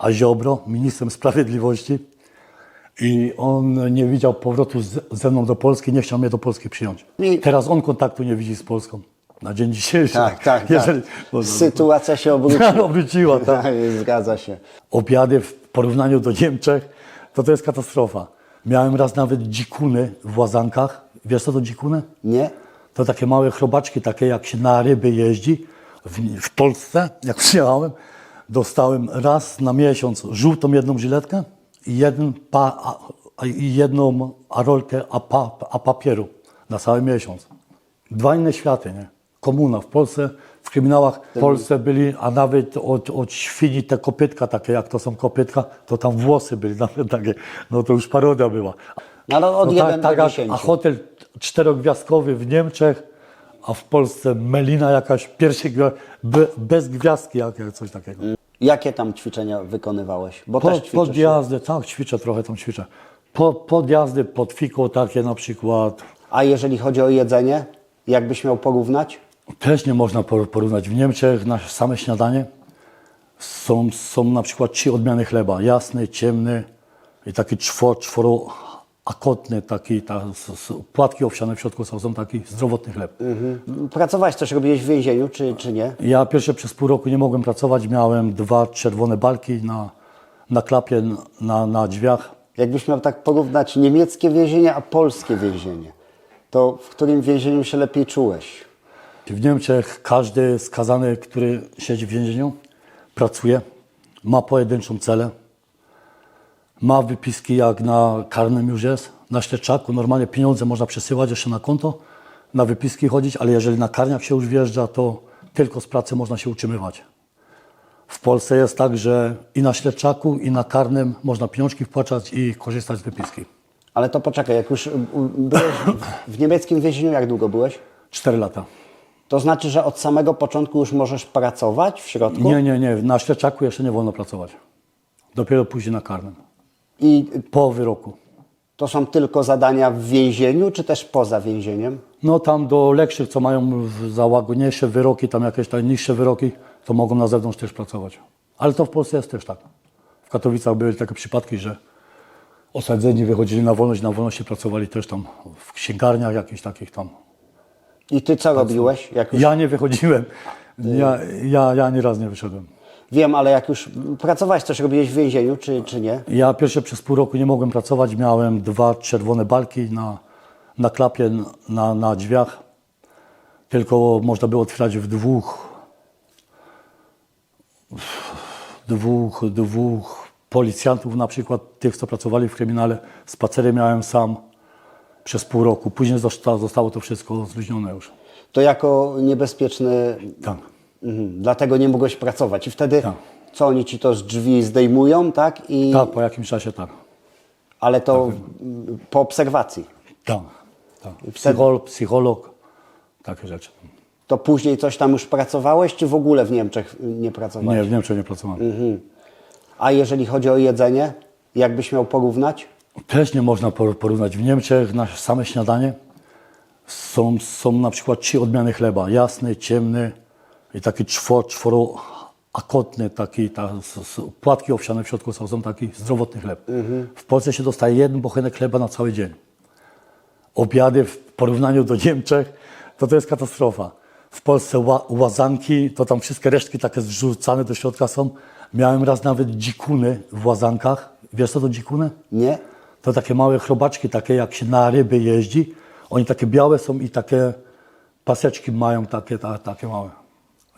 a Ziobro ministrem sprawiedliwości i on nie widział powrotu z, ze mną do Polski, nie chciał mnie do Polski przyjąć. I- Teraz on kontaktu nie widzi z Polską na dzień dzisiejszy. Tak, tak, Jeżeli, tak. Sytuacja się obróciła. Obróciła, tak. Tak, zgadza się. Obiady w porównaniu do Niemczech, to to jest katastrofa. Miałem raz nawet dzikuny w łazankach. Wiesz co to dzikuny? Nie? To takie małe chrobaczki, takie jak się na ryby jeździ. W, w Polsce, jak przyjechałem, dostałem raz na miesiąc żółtą jedną żyletkę i, jeden pa, a, i jedną arolkę a, pa, a papieru na cały miesiąc. Dwa inne światy, nie? Komuna w Polsce, w kryminałach w Polsce byli, a nawet od, od świni te kopytka takie, jak to są kopytka, to tam włosy byli nawet takie, no to już parodia była. No ale od No 1 tak, do jak- 10. A hotel czterogwiazdkowy w Niemczech, a w Polsce melina jakaś be, bez gwiazdki, jak coś takiego. Jakie tam ćwiczenia wykonywałeś? Bo Po, też ćwiczysz. podjazdy, tak, ćwiczę trochę tam ćwiczę. Po, podjazdy pod fiko takie na przykład. A jeżeli chodzi o jedzenie, jakbyś miał porównać? Też nie można por- porównać. W Niemczech na same śniadanie są, są na przykład trzy odmiany chleba. Jasny, ciemny i taki czworo, czworo akotny, taki, ta, płatki owsiane w środku są, są taki zdrowotny chleb. Pracowałeś, coś robiłeś w więzieniu, czy, czy nie? Ja pierwsze przez pół roku nie mogłem pracować. Miałem dwa czerwone balki na, na klapie, na, na drzwiach. Jakbyś miał tak porównać niemieckie więzienie, a polskie więzienie, to w którym więzieniu się lepiej czułeś? W Niemczech każdy skazany, który siedzi w więzieniu, pracuje, ma pojedynczą celę, ma wypiski jak na karnym już jest, na śledczaku. Normalnie pieniądze można przesyłać jeszcze na konto, na wypiski chodzić, ale jeżeli na karniak się już wjeżdża, to tylko z pracy można się utrzymywać. W Polsce jest tak, że i na śledczaku, i na karnym można pieniążki wpłacać i korzystać z wypiski. Ale to poczekaj, jak już y, byłeś w niemieckim więzieniu, jak długo byłeś? Cztery lata. To znaczy, że od samego początku już możesz pracować w środku? Nie, nie, nie. Na śledczaku jeszcze nie wolno pracować. Dopiero później na karnym. I Po wyroku. to są tylko zadania w więzieniu, czy też poza więzieniem? No tam do lepszych, co mają za łagodniejsze wyroki, tam jakieś tam niższe wyroki, to mogą na zewnątrz też pracować. Ale to w Polsce jest też tak. W Katowicach były takie przypadki, że osadzeni wychodzili na wolność, na wolności pracowali też tam w księgarniach jakichś takich tam. I ty co robiłeś? Jak już... Ja nie wychodziłem. Ja, ja, ja ani raz nie wyszedłem. Wiem, ale jak już pracowałeś, coś robiłeś w więzieniu, czy, czy nie? Ja pierwsze przez pół roku nie mogłem pracować. Miałem dwa czerwone balki na, na klapie, na, na drzwiach. Tylko można było otwierać w dwóch, dwóch, dwóch policjantów, na przykład tych, co pracowali w kryminale. Spacery miałem sam przez pół roku. Później zosta- zostało to wszystko zluźnione już. To jako niebezpieczny, Tak. Mhm, dlatego nie mogłeś pracować. I wtedy Tak. co oni ci to z drzwi zdejmują, tak? I, Tak, po jakimś czasie tak. Ale to mm, po obserwacji. Tak. tak. Psycholog, psycholog, takie rzeczy. To później coś tam już pracowałeś, czy w ogóle w Niemczech nie pracowałeś? Nie, w Niemczech nie pracowałem. A jeżeli chodzi o jedzenie, jakbyś miał porównać? Też nie można por- porównać. W Niemczech na same śniadanie są, są na przykład trzy odmiany chleba. Jasny, ciemny i taki czworo, czworo akotny, taki, ta, s, s, płatki owsiane w środku są, są taki zdrowotny chleb. W Polsce się dostaje jeden bochenek chleba na cały dzień. Obiady w porównaniu do Niemczech, to to jest katastrofa. W Polsce ła, łazanki, to tam wszystkie resztki takie zrzucane do środka są. Miałem raz nawet dzikuny w łazankach. Wiesz co to dzikuny? Nie? To takie małe chrobaczki, takie jak się na ryby jeździ. Oni takie białe są i takie paseczki mają, takie, ta, takie małe.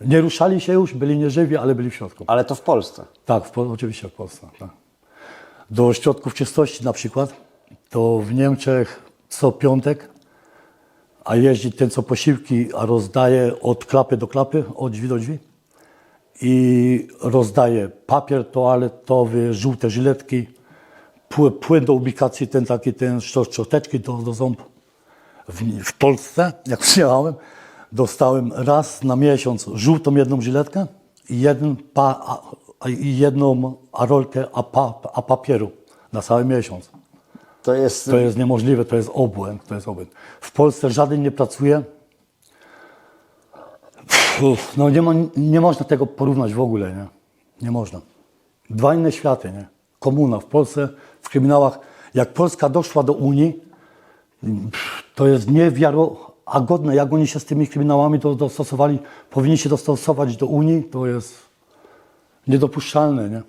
Nie ruszali się już, byli nieżywi, ale byli w środku. Ale to w Polsce. Tak, w, Pol- oczywiście w Polsce. Tak. Do środków czystości na przykład, to w Niemczech co piątek, a jeździ ten co posiłki, a rozdaje od klapy do klapy, od drzwi do drzwi i rozdaje papier toaletowy, żółte żyletki, pły- płyn do ubikacji, ten taki, ten szczo- szczoteczki do, do ząb. W, w Polsce, jak przyjechałem, dostałem raz na miesiąc żółtą jedną żyletkę i, jeden pa, a, i jedną arolkę a, pa, a papieru na cały miesiąc. To jest... To jest niemożliwe, to jest obłęd, to jest obłęd. W Polsce żaden nie pracuje. Uff, no nie, ma, nie można tego porównać w ogóle, nie? Nie można. Dwa inne światy, nie? Komuna w Polsce, w kryminałach. Jak Polska doszła do Unii, to jest niewiarygodne, jak oni się z tymi kryminałami do, dostosowali, powinni się dostosować do Unii, to jest niedopuszczalne, nie?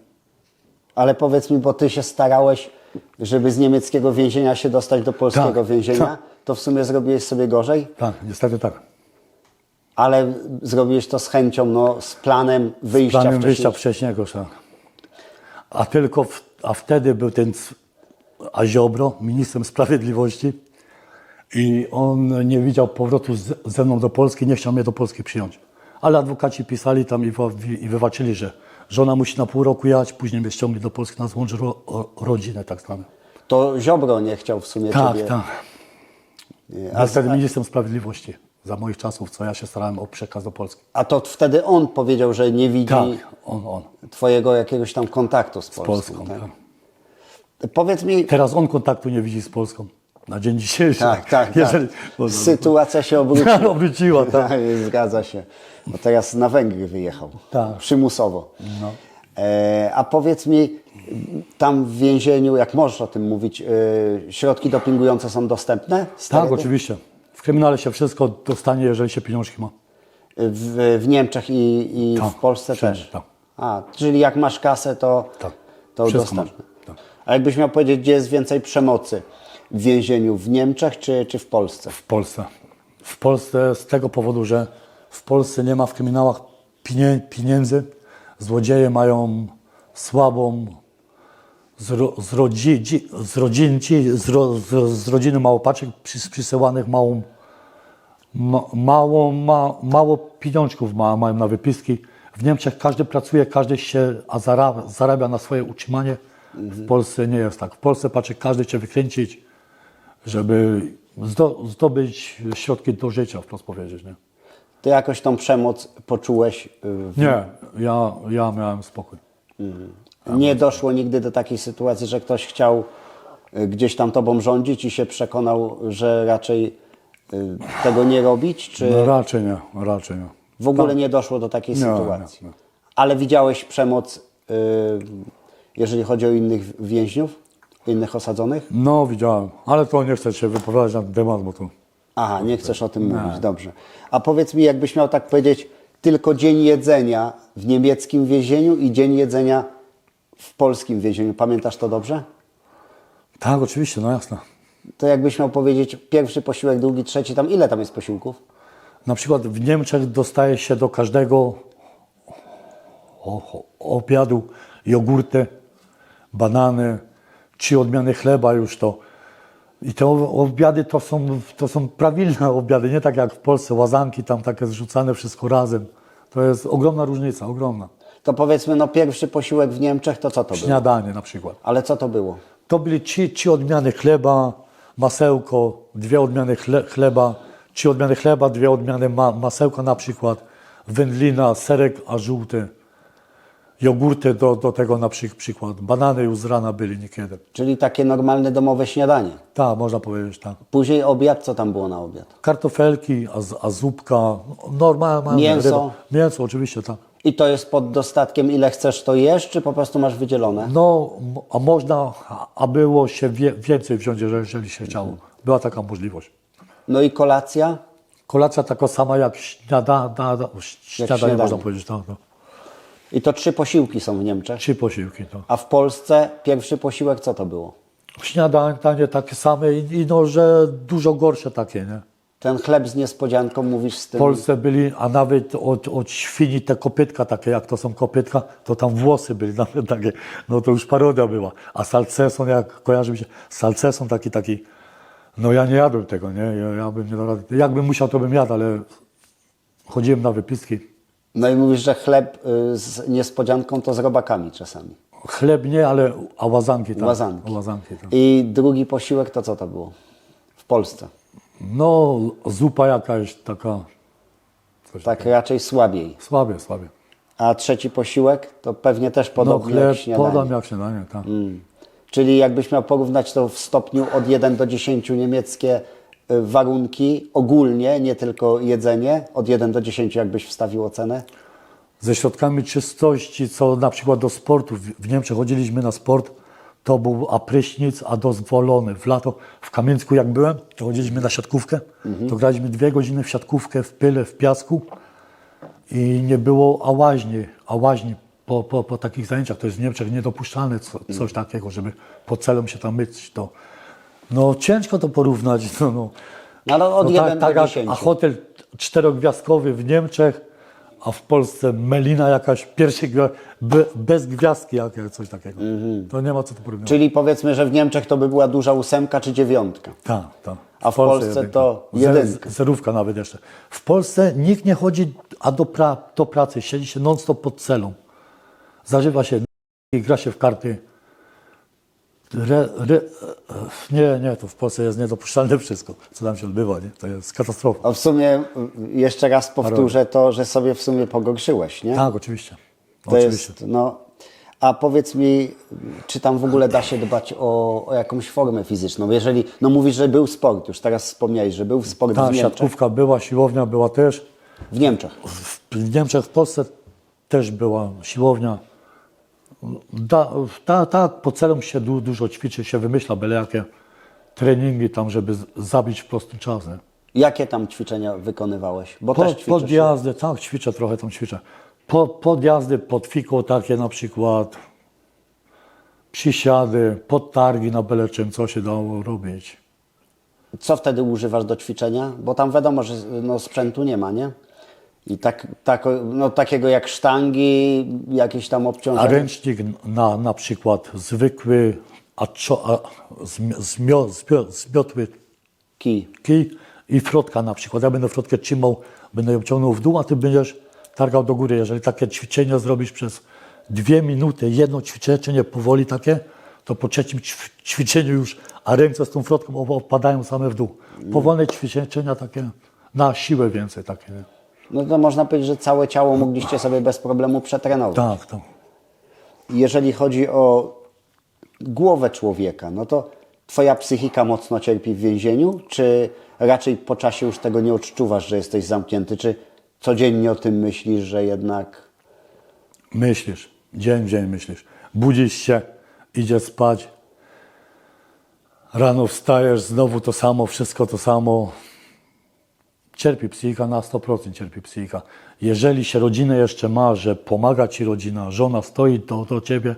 Ale powiedz mi, bo ty się starałeś, żeby z niemieckiego więzienia się dostać do polskiego Tak, więzienia, tak. to w sumie zrobiłeś sobie gorzej, Tak, niestety tak. ale zrobiłeś to z chęcią, no, z planem wyjścia Planem wcześniej. wyjścia wcześniejszego, tak. A tylko, w, a wtedy był ten a Ziobro, ministrem sprawiedliwości i on nie widział powrotu z, ze mną do Polski, nie chciał mnie do Polski przyjąć. Ale adwokaci pisali tam i, i wywalczyli, że żona musi na pół roku jechać, później mnie ściągnie do Polski na złącz ro, rodzinę tak zwane. To Ziobro nie chciał w sumie Tak, ciebie. tak. Nie, A wtedy ministrem sprawiedliwości za moich czasów, co ja się starałem o przekaz do Polski. a to wtedy on powiedział, że nie widzi Tak, on, on. twojego jakiegoś tam kontaktu z Z Polską. Polską. tak? tak. Powiedz mi, Teraz on kontaktu nie widzi z Polską. Na dzień dzisiejszy. tak, tak, Jeżeli, tak. sytuacja się obróciła. obróciła, tak. Tak, zgadza się. Bo teraz na Węgry wyjechał. Tak. Przymusowo. No. E, a powiedz mi, tam w więzieniu, jak możesz o tym mówić, e, środki dopingujące są dostępne? Tak, oczywiście. W kryminale się wszystko dostanie, jeżeli się pieniążki ma. W, w Niemczech i, i Tak, w Polsce wszędzie, też? tak. A, czyli jak masz kasę, to, Tak. to dostępne. tak. A jakbyś miał powiedzieć, gdzie jest więcej przemocy? W więzieniu w Niemczech czy, czy w Polsce? W Polsce. W Polsce z tego powodu, że w Polsce nie ma w kryminałach pieniędzy. Złodzieje mają słabą, z, ro, z, rodzi, dzi- z, z, ro, z, rodziny małopaczek przys, przysyłanych małą, ma, mało, ma, mało pieniążków ma, mają na wypiski. W Niemczech każdy pracuje, każdy się zarabia, zarabia na swoje utrzymanie. W Polsce nie jest tak. W Polsce patrzy każdy chce wykręcić, żeby zdo, zdobyć środki do życia, wprost powiedzieć. Nie, Ty jakoś tą przemoc poczułeś? y, W... nie ja, ja miałem spokój. Nie doszło nigdy do takiej sytuacji, że ktoś chciał y, gdzieś tam tobą rządzić i się przekonał, że raczej y, tego nie robić? Czy No raczej nie, raczej nie. w ogóle nie doszło do takiej Nie, sytuacji? nie, nie. Ale widziałeś przemoc, jeżeli chodzi o innych więźniów, innych osadzonych? No widziałem, ale to nie chcę się wypowiadać na ten temat, bo to Aha, nie chcesz o tym mówić, dobrze. A powiedz mi, jakbyś miał tak powiedzieć, tylko dzień jedzenia w niemieckim więzieniu i dzień jedzenia w polskim więzieniu. Pamiętasz to dobrze? tak, oczywiście, no jasne. To jakbyś miał powiedzieć pierwszy posiłek, drugi, trzeci, tam ile tam jest posiłków? Na przykład w Niemczech dostaje się do każdego obiadu jogurty, banany, trzy odmiany chleba już to. I te obiady to są, to są prawilne obiady, nie tak jak w Polsce, łazanki tam takie zrzucane wszystko razem. To jest ogromna różnica, ogromna. To powiedzmy, no pierwszy posiłek w Niemczech, to co to było? Śniadanie na przykład. Ale co to było? To byli trzy, trzy odmiany chleba, masełko, dwie odmiany chle, chleba, trzy odmiany chleba, dwie odmiany ma, masełka na przykład, wędlina, serek a żółty, jogurty do, do tego na przy, przykład, banany już z rana byli niekiedy. Czyli takie normalne domowe śniadanie. Tak, można powiedzieć tak. Później obiad, co tam było na obiad? Kartofelki, a, z- a zupka, normalne. Mięso? Mięso, oczywiście, tak. I to jest pod dostatkiem, ile chcesz, to jesz, czy po prostu masz wydzielone? No, m- a można, a- było się wie, więcej wziąć, jeżeli, jeżeli się chciało. Była taka możliwość. No i kolacja? Kolacja taka sama jak śniada, da, da, śniadanie, śniadanie. można powiedzieć. Tak, no. I to trzy posiłki są w Niemczech. Trzy posiłki. To. A w Polsce pierwszy posiłek co to było? Śniadanie takie same i, i no, że dużo gorsze takie, nie? Ten chleb z niespodzianką mówisz z W tym. Polsce byli, a nawet od, od świni te kopytka takie, jak to są kopytka, to tam włosy byli nawet takie, no to już parodia była. A salceson, jak kojarzy mi się, salceson taki, taki, no ja nie jadłem tego, nie? Ja, ja bym nie dał rady. Jakbym musiał, to bym jadł, ale chodziłem na wypiski. No i mówisz, że chleb y, z niespodzianką to z robakami czasami. Chleb nie, ale a łazanki tak. Łazanki. Łazanki, tak. I drugi posiłek to co to było? W Polsce. No, zupa jakaś taka, Tak raczej słabiej. słabie, słabie. A trzeci posiłek to pewnie też No podobnie chleb jak śniadanie. podam jak śniadanie, tak. Czyli jakbyś miał porównać to w stopniu od 1 do 10 niemieckie warunki ogólnie, nie tylko jedzenie, od 1 do 10 jakbyś wstawił ocenę? ze środkami czystości, co na przykład do sportu. W, Niemczech chodziliśmy na sport, to był a prysznic, a dozwolony. W lato w Kamieńsku jak byłem, to chodziliśmy na siatkówkę, to graliśmy dwie godziny w siatkówkę, w pyle, w piasku i nie było a łaźni, a łaźni po, po, po takich zajęciach. To jest w Niemczech niedopuszczalne co, coś takiego, żeby po celom się tam myć. To, no ciężko to porównać. No, no. No ale od No 1 do jak- 10. A hotel czterogwiazdkowy w Niemczech, a w Polsce melina jakaś pierwszy bez gwiazdki, jak, coś takiego. To nie ma co tu porównywać. Czyli powiedzmy, że w Niemczech to by była duża ósemka czy dziewiątka. Tak, tak. A w Polsce jedynka. to jedynka. Zerówka nawet jeszcze. W Polsce nikt nie chodzi a do, pra, do pracy, siedzi się non-stop pod celą. Zażywa się i gra się w karty. Re, re, nie, nie, to w Polsce jest niedopuszczalne wszystko, co tam się odbywa. Nie? To jest katastrofa. A w sumie y, jeszcze raz powtórzę to, że sobie w sumie pogorszyłeś, nie? Tak, oczywiście. To oczywiście. jest, no, a powiedz mi, czy tam w ogóle da się dbać o, o jakąś formę fizyczną? Jeżeli, no mówisz, że był sport, już teraz wspomniałeś, że był sport Ta w Niemczech. siatkówka była, siłownia była też. W Niemczech. W Niemczech, w Polsce też była siłownia. Da, ta, tak, po celom się du, dużo ćwiczy, się wymyśla byle jakie treningi tam, żeby z- zabić w prosty czas. Nie? Jakie tam ćwiczenia wykonywałeś? Bo też Po, ćwiczysz. podjazdy, tak, ćwiczę trochę tam ćwiczę. Po, podjazdy pod fiko takie na przykład, przysiady, podtargi na byle czym, co się dało robić. Co wtedy używasz do ćwiczenia? Bo tam wiadomo, że no, sprzętu nie ma, nie? I tak, tak, no, takiego jak sztangi, jakieś tam A obciążenia. ręcznik na, na przykład zwykły, a, czo, a zmio, zmio, zmio, zmiotły Kij. kij i frotka na przykład. Ja będę frotkę trzymał, będę ją ciągnął w dół, a ty będziesz targał do góry. Jeżeli takie ćwiczenie zrobisz przez dwie minuty, jedno ćwiczenie powoli takie, to po trzecim ćw- ćwiczeniu już, a ręce z tą frotką op- opadają same w dół. Powolne ćwiczenia takie na siłę więcej takie. No to można powiedzieć, że całe ciało mogliście sobie bez problemu przetrenować. Tak, tak. Jeżeli chodzi o głowę człowieka, no to twoja psychika mocno cierpi w więzieniu, czy raczej po czasie już tego nie odczuwasz, że jesteś zamknięty, czy codziennie o tym myślisz, że jednak Myślisz, dzień w dzień myślisz. Budzisz się, idziesz spać. Rano wstajesz, znowu to samo, wszystko to samo. Cierpi psychika, na 100% cierpi psychika. Jeżeli się rodzinę jeszcze ma, że pomaga ci rodzina, żona stoi do, do ciebie,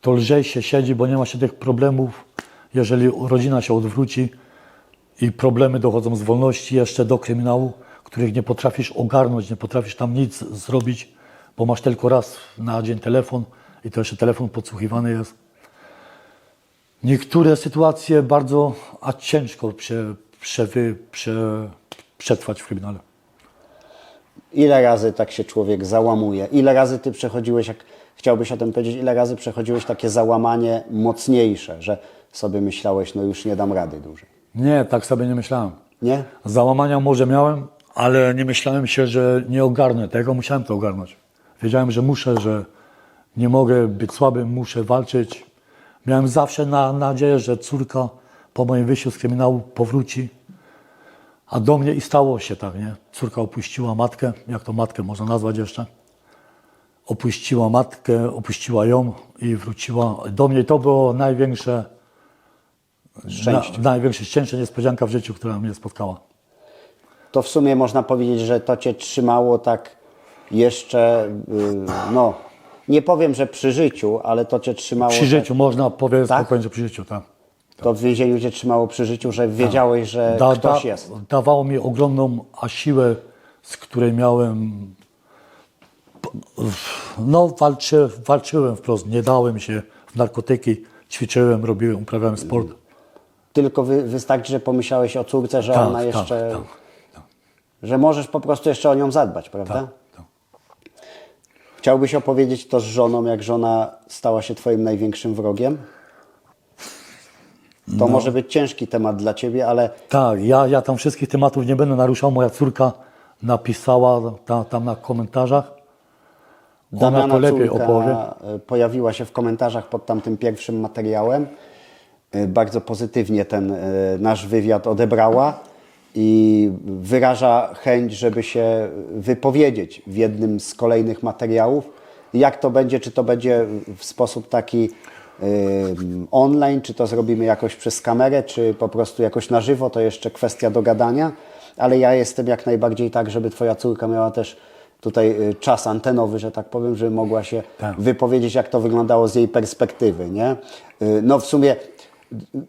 to lżej się siedzi, bo nie ma się tych problemów. Jeżeli rodzina się odwróci i problemy dochodzą z wolności jeszcze do kryminału, których nie potrafisz ogarnąć, nie potrafisz tam nic zrobić, bo masz tylko raz na dzień telefon i to jeszcze telefon podsłuchiwany jest. Niektóre sytuacje bardzo, a ciężko prze, przewy, prze, przetrwać w kryminale. ile razy tak się człowiek załamuje? Ile razy ty przechodziłeś, jak chciałbyś o tym powiedzieć, ile razy przechodziłeś takie załamanie mocniejsze, że sobie myślałeś, no już nie dam rady dłużej? Nie, tak sobie nie myślałem. Nie? Załamania może miałem, ale nie myślałem się, że nie ogarnę tego. Musiałem to ogarnąć. Wiedziałem, że muszę, że nie mogę być słabym, muszę walczyć. Miałem zawsze na, nadzieję, że córka po moim wyjściu z kryminału powróci. A do mnie i stało się tak, nie? Córka opuściła matkę, jak to matkę można nazwać jeszcze. Opuściła matkę, opuściła ją i wróciła do mnie. I to było największe Szczęście. na, największe szczęście, niespodzianka w życiu, która mnie spotkała. To w sumie można powiedzieć, że to cię trzymało tak jeszcze, yy, no, nie powiem, że przy życiu, ale to cię trzymało. Przy życiu, można powiedzieć Tak? spokojnie, że przy życiu, tak. Tak, to w więzieniu cię trzymało przy życiu, że wiedziałeś, że Da, ktoś da, jest. dawało mi ogromną a siłę, z której miałem. No, walczy, walczyłem wprost, nie dałem się w narkotyki, ćwiczyłem, robiłem, uprawiałem sport. Tylko wy, wystarczy, że pomyślałeś o córce, że Tak, ona tak, jeszcze. tak, Że możesz po prostu jeszcze o nią zadbać, prawda? Tak, tak. Chciałbyś opowiedzieć to z żoną, jak żona stała się Twoim największym wrogiem? No. To może być ciężki temat dla Ciebie, ale Tak, ja, ja tam wszystkich tematów nie będę naruszał. Moja córka napisała ta, tam na komentarzach. Ona Damiana to lepiej opowie. e, pojawiła się w komentarzach pod tamtym pierwszym materiałem. E, Bardzo pozytywnie ten e, nasz wywiad odebrała i wyraża chęć, żeby się wypowiedzieć w jednym z kolejnych materiałów. Jak to będzie, czy to będzie w sposób taki online, czy to zrobimy jakoś przez kamerę, czy po prostu jakoś na żywo, to jeszcze kwestia dogadania, ale ja jestem jak najbardziej tak, żeby Twoja córka miała też tutaj y, czas antenowy, że tak powiem, żeby mogła się Tak. wypowiedzieć, jak to wyglądało z jej perspektywy, nie? Y, No w sumie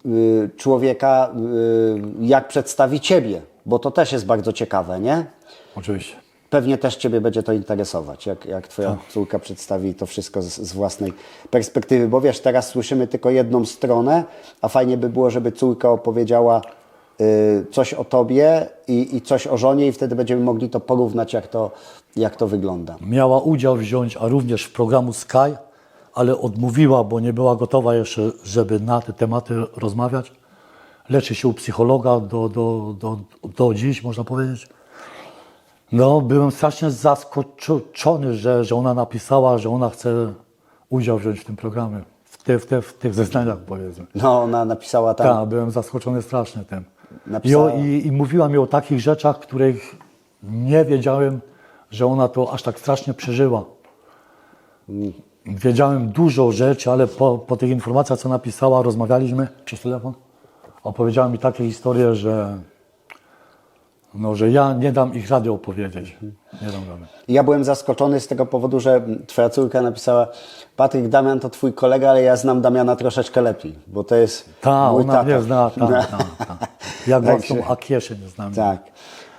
y, człowieka, jak przedstawi Ciebie, bo to też jest bardzo ciekawe, nie? Oczywiście. Pewnie też Ciebie będzie to interesować, jak, jak Twoja córka przedstawi to wszystko z, z własnej perspektywy. Bo wiesz, teraz słyszymy tylko jedną stronę, a fajnie by było, żeby córka opowiedziała y, coś o Tobie i, i coś o żonie i wtedy będziemy mogli to porównać, jak to, jak to wygląda. Miała udział wziąć, a również w programu Sky, ale odmówiła, bo nie była gotowa jeszcze, żeby na te tematy rozmawiać. Leczy się u psychologa do, do, do, do dziś, można powiedzieć. No, byłem strasznie zaskoczony, że, że ona napisała, że ona chce udział wziąć w tym programie, w, te, w, te, w tych zeznaniach, powiedzmy. No, ona napisała tam, Tak, byłem zaskoczony strasznie tym. I, Napisała- o, i, I mówiła mi o takich rzeczach, których nie wiedziałem, że ona to aż tak strasznie przeżyła. Wiedziałem dużo rzeczy, ale po, po tych informacjach, co napisała, rozmawialiśmy przez telefon. Opowiedziała mi takie historie, że, no, że ja nie dam ich rady opowiedzieć. Nie dam rady. Ja byłem zaskoczony z tego powodu, że twoja córka napisała Patryk, Damian to twój kolega, ale ja znam Damiana troszeczkę lepiej, bo to jest Ta, mój ona tata. mnie zna, ta, ta, ta. Jak Także- własną Akieszę nie znam. Tak.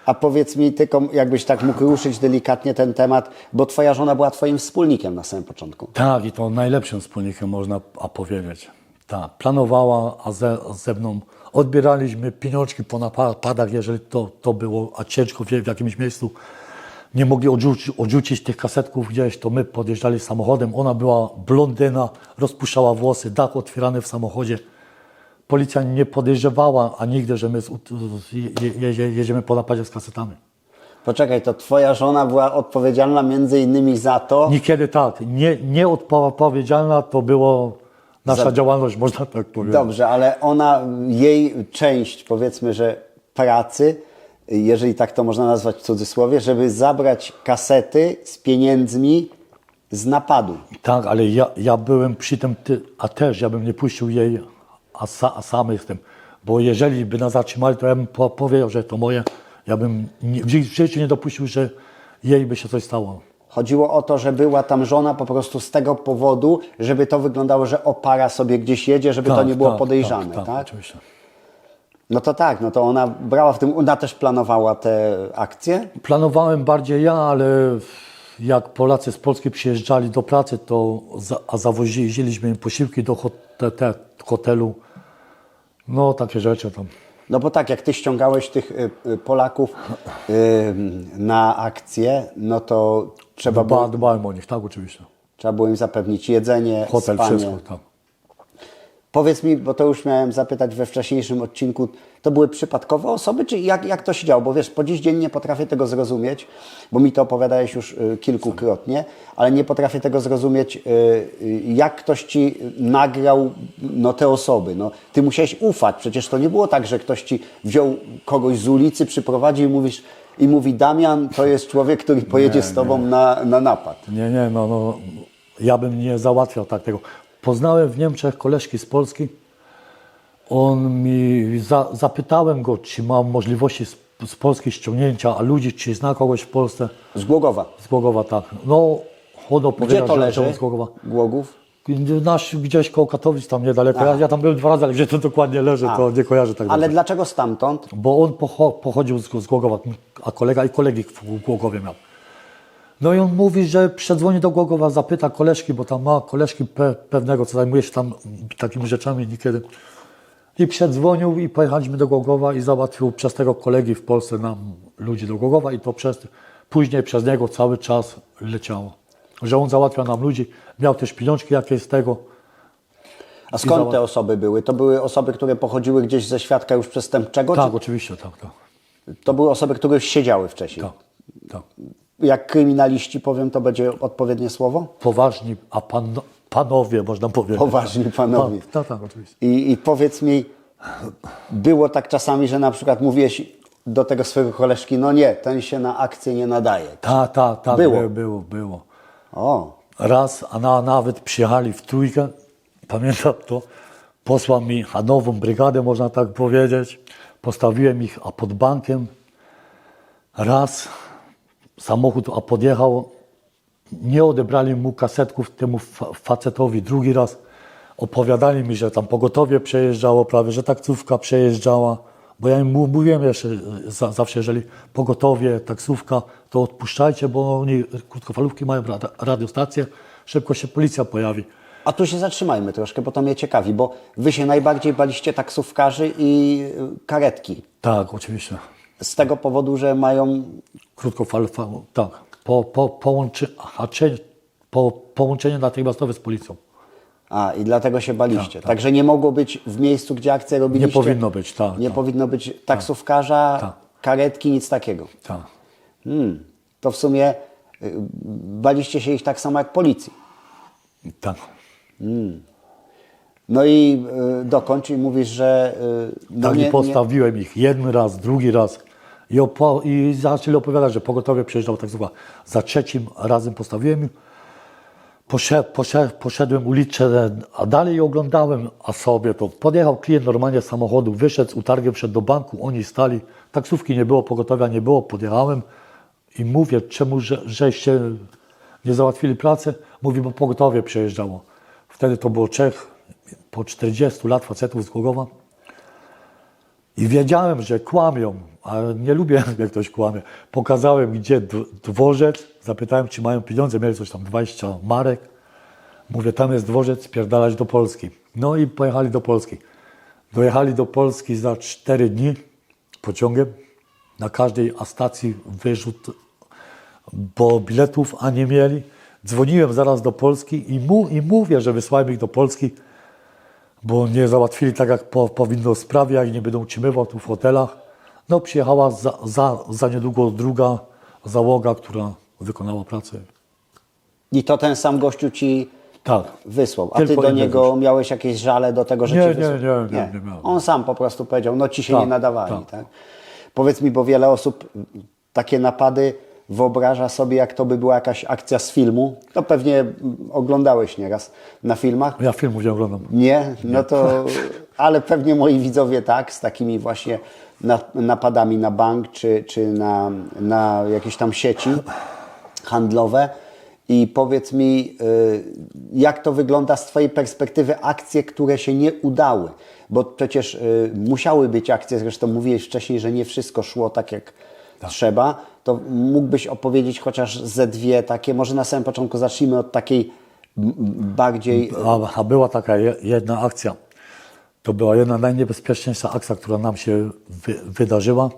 A powiedz mi tylko, jakbyś tak mógł ruszyć delikatnie ten temat, bo twoja żona była twoim wspólnikiem na samym początku. Tak, i to najlepszym wspólnikiem można powiedzieć. Tak, planowała, a ze, a ze mną odbieraliśmy pieniążki po napadach, jeżeli to, to było, a ciężko w, w jakimś miejscu nie mogli odrzucić, odrzucić tych kasetków gdzieś, to my podjeżdżali samochodem. Ona była blondyna, rozpuszczała włosy, dach otwierany w samochodzie. Policja nie podejrzewała, a nigdy, że my z, je, je, jedziemy po napadzie z kasetami. Poczekaj, to twoja żona była odpowiedzialna między innymi za to, Niekiedy tak. Nie, nieodpowiedzialna to było nasza Za- działalność, można tak powiedzieć. Dobrze, ale ona, jej część, powiedzmy, że pracy, jeżeli tak to można nazwać w cudzysłowie, żeby zabrać kasety z pieniędzmi z napadu. Tak, ale ja, ja byłem przy tym, ty, a też ja bym nie puścił jej, a, sa, a sam jestem. Bo jeżeli by nas zatrzymali, to ja bym po, powiedział, że to moje. Ja bym nie, w życiu nie dopuścił, że jej by się coś stało. Chodziło o to, że była tam żona po prostu z tego powodu, żeby to wyglądało, że opara sobie gdzieś jedzie, żeby to Tak, nie było tak, podejrzane, tak? tak? oczywiście. No to tak, no to ona brała w tym, ona też planowała te akcje. Planowałem bardziej ja, ale jak Polacy z Polski przyjeżdżali do pracy, to za, a zawoziliśmy im posiłki do hote, te, hotelu. No, takie rzeczy tam. No bo tak, jak ty ściągałeś tych y, y, Polaków y, na akcje, no to trzeba Dba, było, dbałem o nich, tak, oczywiście. trzeba było im zapewnić jedzenie, Hotel, spanie. wszystko, tak. Powiedz mi, bo to już miałem zapytać we wcześniejszym odcinku, to były przypadkowe osoby, czy jak, jak to się działo? Bo wiesz, po dziś dzień nie potrafię tego zrozumieć, bo mi to opowiadałeś już y, kilkukrotnie, ale nie potrafię tego zrozumieć, y, y, jak ktoś ci nagrał no, te osoby. No, ty musiałeś ufać, przecież to nie było tak, że ktoś ci wziął kogoś z ulicy, przyprowadził i mówisz, i mówi Damian, to jest człowiek, który pojedzie z tobą na, na napad. Nie, nie, no, no, ja bym nie załatwiał tak tego. Poznałem w Niemczech koleżki z Polski. On mi, za, zapytałem go, czy mam możliwości z, z Polski ściągnięcia, a ludzi, czy zna kogoś w Polsce. Z Głogowa. Z Głogowa, tak. No, on Gdzie to że, leży? że on z Głogowa. Głogów? Nasz gdzieś koło Katowic, tam niedaleko. Ja, ja tam byłem dwa razy, ale gdzie to dokładnie leży, to nie kojarzę tak Ale dobrze. dlaczego stamtąd? Bo on pocho pochodził z, z Głogowa, a kolega i kolegi w Głogowie miał. No i on mówi, że przedzwoni do Głogowa, zapyta koleżki, bo tam ma koleżki pe pewnego, co zajmuje się tam takimi rzeczami niekiedy. I przedzwonił i pojechaliśmy do Głogowa i załatwił przez tego kolegi w Polsce nam ludzi do Głogowa i to przez, później przez niego cały czas leciało. Że on załatwia nam ludzi, miał też pieniążki jakieś z tego. A skąd te osoby były? To były osoby, które pochodziły gdzieś ze świadka już przestępczego? Tak, oczywiście, tak, tak. Czy to były osoby, które już siedziały wcześniej? tak, tak. Jak kryminaliści powiem, to będzie odpowiednie słowo? Poważni, a pan, panowie, można powiedzieć. Poważni panowie. Tak, tak, tak, oczywiście. I, I powiedz mi, było tak czasami, że na przykład mówiłeś do tego swojego koleżki, no nie, ten się na akcję nie nadaje. Ta, ta, ta, Było. było, było, było. O, Raz, a na, nawet przyjechali w trójkę, pamiętam to, posłał mi nową brygadę, można tak powiedzieć. Postawiłem ich a pod bankiem. Raz samochód a podjechał, nie odebrali mu kasetków temu fa- facetowi. Drugi raz opowiadali mi, że tam pogotowie przejeżdżało prawie, że taksówka przejeżdżała. Bo ja im mówiłem jeszcze za, zawsze, jeżeli pogotowie, taksówka, to odpuszczajcie, bo oni krótkofalówki mają rad- radiostację, szybko się policja pojawi. a tu się zatrzymajmy troszkę, bo to mnie ciekawi, bo wy się najbardziej baliście taksówkarzy i y, karetki. Tak, oczywiście. Z tego powodu, że mają Krótkofalowa, tak. Po, po, połączy, haczenie, po, połączenie natychmiastowe z policją. A, i dlatego się baliście. Tak, tak. Także nie mogło być w miejscu, gdzie akcję robiliście. Nie powinno być, tak, Nie tak. powinno być taksówkarza, Tak. karetki, nic takiego. Tak. Hmm. To w sumie y, baliście się ich tak samo jak policji. tak. No i y, dokończ i mówisz, że. Y, no Tak nie, i nie, postawiłem ich jeden raz, drugi raz. I, opo- I zaczęli opowiadać, że pogotowie przyjeżdżało taksówka. Za trzecim razem postawiłem ich. Posze, posze, poszedłem ulicę, a dalej oglądałem, a sobie to podjechał klient normalnie z samochodu, wyszedł z utargiem, wszedł do banku, oni stali, taksówki nie było, pogotowia nie było, podjechałem i mówię, czemu że, żeście nie załatwili pracy? Mówi, bo pogotowie przejeżdżało. Wtedy to było Czech, po 40 lat facetów z Głogowa. I wiedziałem, że kłamią, ale nie lubię, jak ktoś kłamie. Pokazałem, gdzie dworzec, zapytałem, czy mają pieniądze, mieli coś tam 20 marek. Mówię, tam jest dworzec, spierdalać do Polski. No i pojechali do Polski. Dojechali do Polski za 4 dni pociągiem. Na każdej stacji wyrzut, bo biletów a nie mieli. Dzwoniłem zaraz do Polski i, mu, i mówię, że wysłałem ich do Polski bo nie załatwili tak, jak po, powinno sprawie, jak nie będą utrzymywał tu w hotelach. No przyjechała za, za, za niedługo druga załoga, która wykonała pracę. I to ten sam gościu ci Tak. wysłał. A Tylko ty do niego gość. miałeś jakieś żale do tego, że Nie, ci nie, wysłał? nie, nie, nie miałem. On sam po prostu powiedział, no ci się Tak, nie nadawali. Tak. tak. Powiedz mi, bo wiele osób takie napady wyobraża sobie, jak to by była jakaś akcja z filmu. To pewnie oglądałeś nieraz na filmach. Ja filmu nie oglądam. Nie, no to, ale pewnie moi widzowie tak, z takimi właśnie na- napadami na bank czy, czy na, na jakieś tam sieci handlowe. I powiedz mi, y, jak to wygląda z Twojej perspektywy, akcje, które się nie udały? Bo przecież y, musiały być akcje, zresztą mówiłeś wcześniej, że nie wszystko szło tak, jak trzeba. To mógłbyś opowiedzieć chociaż ze dwie takie, może na samym początku zacznijmy od takiej bardziej A, a była taka je- jedna akcja. To była jedna najniebezpieczniejsza akcja, która nam się wy, wydarzyła.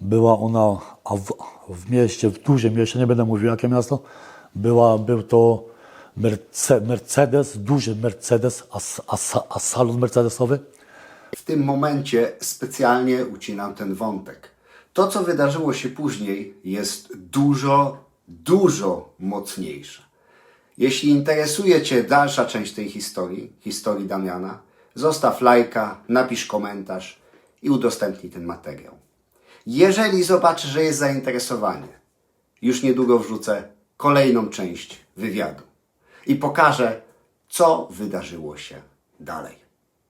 Była ona w, w mieście, w dużym mieście, nie będę mówił jakie miasto. Była, był to Merce, Mercedes, duży Mercedes, a, a, a salon mercedesowy. W tym momencie specjalnie ucinam ten wątek. To, co wydarzyło się później, jest dużo, dużo mocniejsze. Jeśli interesuje Cię dalsza część tej historii, historii Damiana, zostaw lajka, napisz komentarz i udostępnij ten materiał. Jeżeli zobaczysz, że jest zainteresowanie, już niedługo wrzucę kolejną część wywiadu i pokażę, co wydarzyło się dalej.